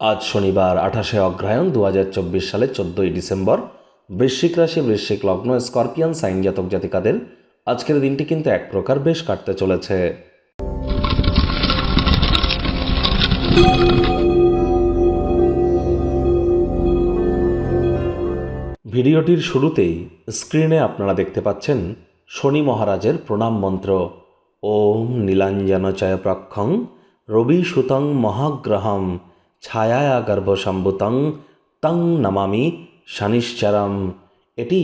আজ শনিবার, আঠাশে অগ্রহায়ণ দু চব্বিশ সালের চোদ্দোই ডিসেম্বর। বৃশ্চিক রাশি, বৃশ্চিক লগ্ন, স্করপিয়ান, সাইন জাতক জাতিকাদের আজকের দিনটি কিন্তু এক প্রকার বেশ কাটতে চলেছে। ভিডিওটির শুরুতেই স্ক্রিনে আপনারা দেখতে পাচ্ছেন শনি মহারাজের প্রণাম মন্ত্র। ওম নীলাঞ্জন চয়প্রক্ষং রবি সুতং মহাগ্রহম। ছায়া গর্ভসম্ভুতং তং নমামি শনিশ্চরম। এটি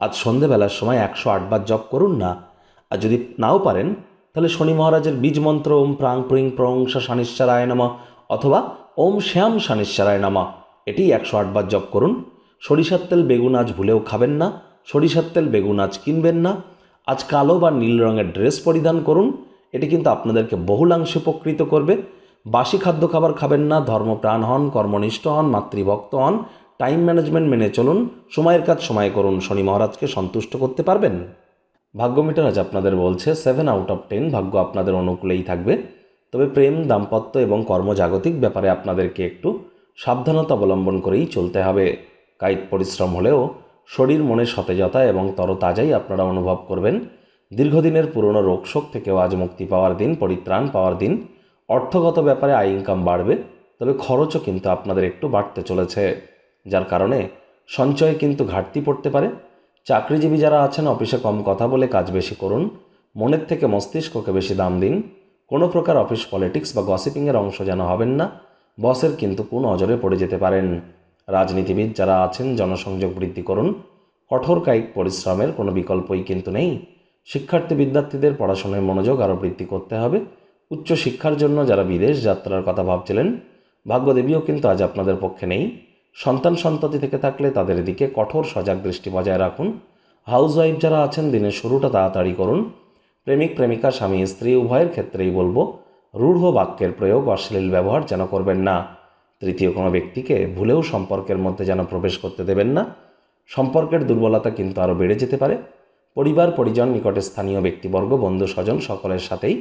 আজ সন্ধেবেলার সময় একশো আটবার জপ করুন না। আর যদি নাও পারেন, তাহলে শনি মহারাজের বীজ মন্ত্র ওম প্রাং প্রিং প্রং শনিশ্চরায় নম অথবা ওম শ্যাম শনিশ্চরায় নমঃ। এটি একশো আটবার জপ করুন। সরিষার তেল বেগুন আজ ভুলেও খাবেন না। সরিষার তেল বেগুন আজ কিনবেন না। আজ কালো বা নীল রঙের ড্রেস পরিধান করুন। এটি কিন্তু আপনাদেরকে বহুলাংশে উপকৃত করবে। বাসি খাদ্য খাবার খাবেন না, ধর্মপ্রাণ হন, কর্মনিষ্ঠ হন, মাতৃভক্ত হন, টাইম ম্যানেজমেন্ট মেনে চলুন, সময়ের কাজ সময় করুন, শনি মহারাজকে সন্তুষ্ট করতে পারবেন। ভাগ্য মিটার আজ আপনাদের বলছে সেভেন আউট অফ টেন ভাগ্য আপনাদের অনুকূলেই থাকবে। তবে প্রেম, দাম্পত্য এবং কর্মজাগতিক ব্যাপারে আপনাদেরকে একটু সাবধানতা অবলম্বন করেই চলতে হবে। কায়িক পরিশ্রম হলেও শরীর মনে সতেজতা এবং তরতাজাই আপনারা অনুভব করবেন। দীর্ঘদিনের পুরনো রোগশোক থেকেও আজ মুক্তি পাওয়ার দিন, পরিত্রাণ পাওয়ার দিন অর্থগত ব্যাপারে আয় ইনকাম বাড়বে, তবে খরচও কিন্তু আপনাদের একটু বাড়তে চলেছে। যার কারণে সঞ্চয়ে কিন্তু ঘাটতি পড়তে পারে। চাকরিজীবী যারা আছেন, অফিসে কম কথা বলে কাজ বেশি করুন। মনের থেকে মস্তিষ্ককে বেশি দাম দিন। কোনো প্রকার অফিস পলিটিক্স বা গসিপিংয়ের অংশ যেন হবেন না। বসের কিন্তু কোন অজরে পড়ে যেতে পারেন। রাজনীতিবিদ যারা আছেন, জনসংযোগ বৃদ্ধি করুন। কঠোর কায়িক পরিশ্রমের কোনো বিকল্পই কিন্তু নেই। শিক্ষার্থী বিদ্যার্থীদের পড়াশোনায় মনোযোগ আরও বৃদ্ধি করতে হবে। উচ্চ শিক্ষার জন্য যারা বিদেশ যাত্রার কথা ভাবছিলেন, ভাগ্যদেবীও কিন্তু আজ আপনাদের পক্ষে নেই। সন্তান সন্ততি থেকে থাকলে তাদের দিকে কঠোর সজাগ দৃষ্টি বজায় রাখুন। হাউস ওয়াইফ যারা আছেন, দিনের শুরুটা তাড়াতাড়ি করুন। প্রেমিক, প্রেমিকা, স্বামী, স্ত্রী, উভয়ের ক্ষেত্রেই বলব, রূঢ় বাক্যের প্রয়োগ অশ্লীল ব্যবহার যেন করবেন না। তৃতীয় কোনো ব্যক্তিকে ভুলেও সম্পর্কের মধ্যে যেন প্রবেশ করতে দেবেন না। সম্পর্কের দুর্বলতা কিন্তু আরও বেড়ে যেতে পারে। পরিবার, পরিজন, নিকটে স্থানীয় ব্যক্তিবর্গ বন্ধু স্বজন সকলের সাথেই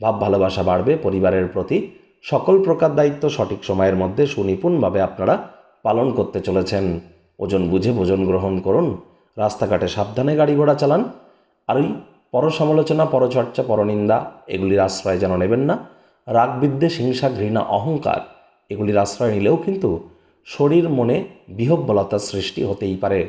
ভাব ভালোবাসা বাড়বে, পরিবারের প্রতি সকল প্রকার দায়িত্ব সঠিক সময়ের মধ্যে সুনিপুণভাবে আপনারা পালন করতে চলেছেন। ওজন বুঝে ভোজন গ্রহণ করুন, রাস্তাঘাটে সাবধানে গাড়ি ঘোড়া চালান, আর ওই পরসমালোচনা, পরচর্চা, পরনিন্দা, এগুলির আশ্রয় যেন নেবেন না। রাগ বিদ্বেষ হিংসা, ঘৃণা, অহংকার, এগুলির আশ্রয় নিলেও কিন্তু শরীর, মনে বিহব্বলতার সৃষ্টি হতেই পারে।